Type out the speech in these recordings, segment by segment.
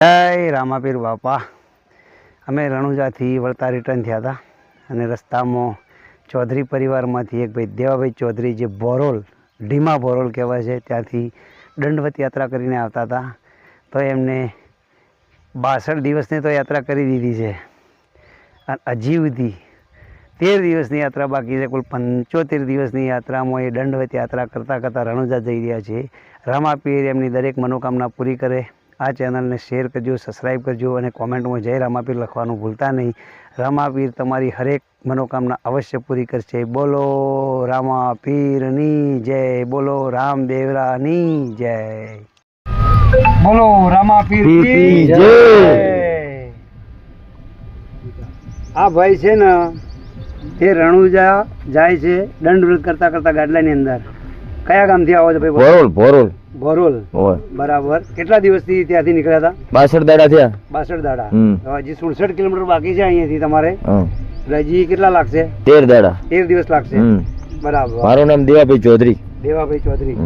જય રામાપીર બાપા. અમે રણુજાથી વળતા રિટર્ન થયા હતા અને રસ્તામાં ચૌધરી પરિવારમાંથી એક ભાઈ દેવાભાઈ ચૌધરી જે બોરોલ ઢીમા બોરોલ કહેવાય છે, ત્યાંથી દંડવત યાત્રા કરીને આવતા હતા. તો એમને બાસઠ દિવસની તો યાત્રા કરી દીધી છે. અને હજી સુધી તેર દિવસની યાત્રા બાકી છે. કુલ પંચોતેર દિવસની યાત્રામાં એ દંડવત યાત્રા કરતાં કરતાં રણુજા જઈ રહ્યા છે. રામાપીર એમની દરેક મનોકામના પૂરી કરે. આ ચેનલને શેર કરજો સબસ્ક્રાઈબ કરજો અને કોમેન્ટમાં જય રામાપીર લખવાનું ભૂલતા નહીં. રામાપીર તમારી હરેક મનોકામના અવશ્ય પૂરી કરશે. બોલો રામાપીરની જય બોલો રામદેવરાની જય. બોલો રામાપીર જય. આ ભાઈ છે ને તે રણુજા જાય છે દંડ કરતા કરતા ગાડલાની અંદર. કયા ગામથી આવો છો ભાઈ ભોરોલ ભોરોલ. બોરોલ બરાબર. કેટલા દિવસથી ત્યાંથી નીકળ્યા હતા? બાસઠ દાડા થયા. બાસઠ દાડા. હજી સુડસઠ કિલોમીટર બાકી છે અહીંયાથી તમારે. એટલે હજી કેટલા લાગશે? તેર દાડા. તેર દિવસ લાગશે. બરાબર. મારું નામ દેવાભાઈ ચૌધરી. દેવાભાઈ ચૌધરી.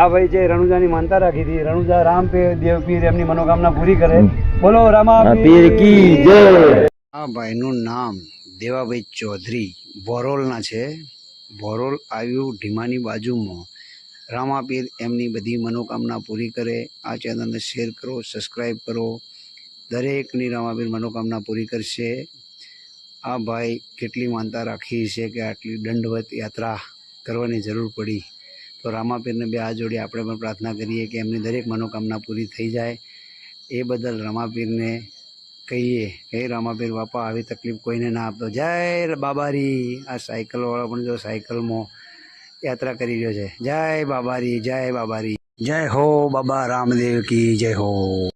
આ ભાઈ છે રણુજાની માનતા રાખી હતી. રણુજા રામ પે દેવ પીર એમની મનોકામના પૂરી કરે. બોલો રામા પીર કી જય. આ ભાઈનું નામ દેવાભાઈ ચૌધરી બોરોલના છે. બોરોલ આવ્યું ઢીમાની બાજુમાં. રામાપીર એમની બધી મનોકામના પૂરી કરે. આ ચેનલને શેર કરો સબસ્ક્રાઈબ કરો. દરેકની રામાપીર મનોકામના પૂરી કરશે. આ ભાઈ કેટલી માનતા રાખી છે કે આટલી દંડવત યાત્રા કરવાની જરૂર પડી. તો રામાપીરને બે આ જોડે આપણે પણ પ્રાર્થના કરીએ કે એમની દરેક મનોકામના પૂરી થઈ જાય. એ બદલ રામાપીરને કહીએ કે રામાપીર બાપા, આવી તકલીફ કોઈને ના આપતો. જય બાબારી. આ સાયકલવાળો પણ જો સાયકલમાં યાત્રા કરી રહ્યો છે. જય બાબારી જય બાબારી. જય હો બાબા રામદેવ કી જય હો.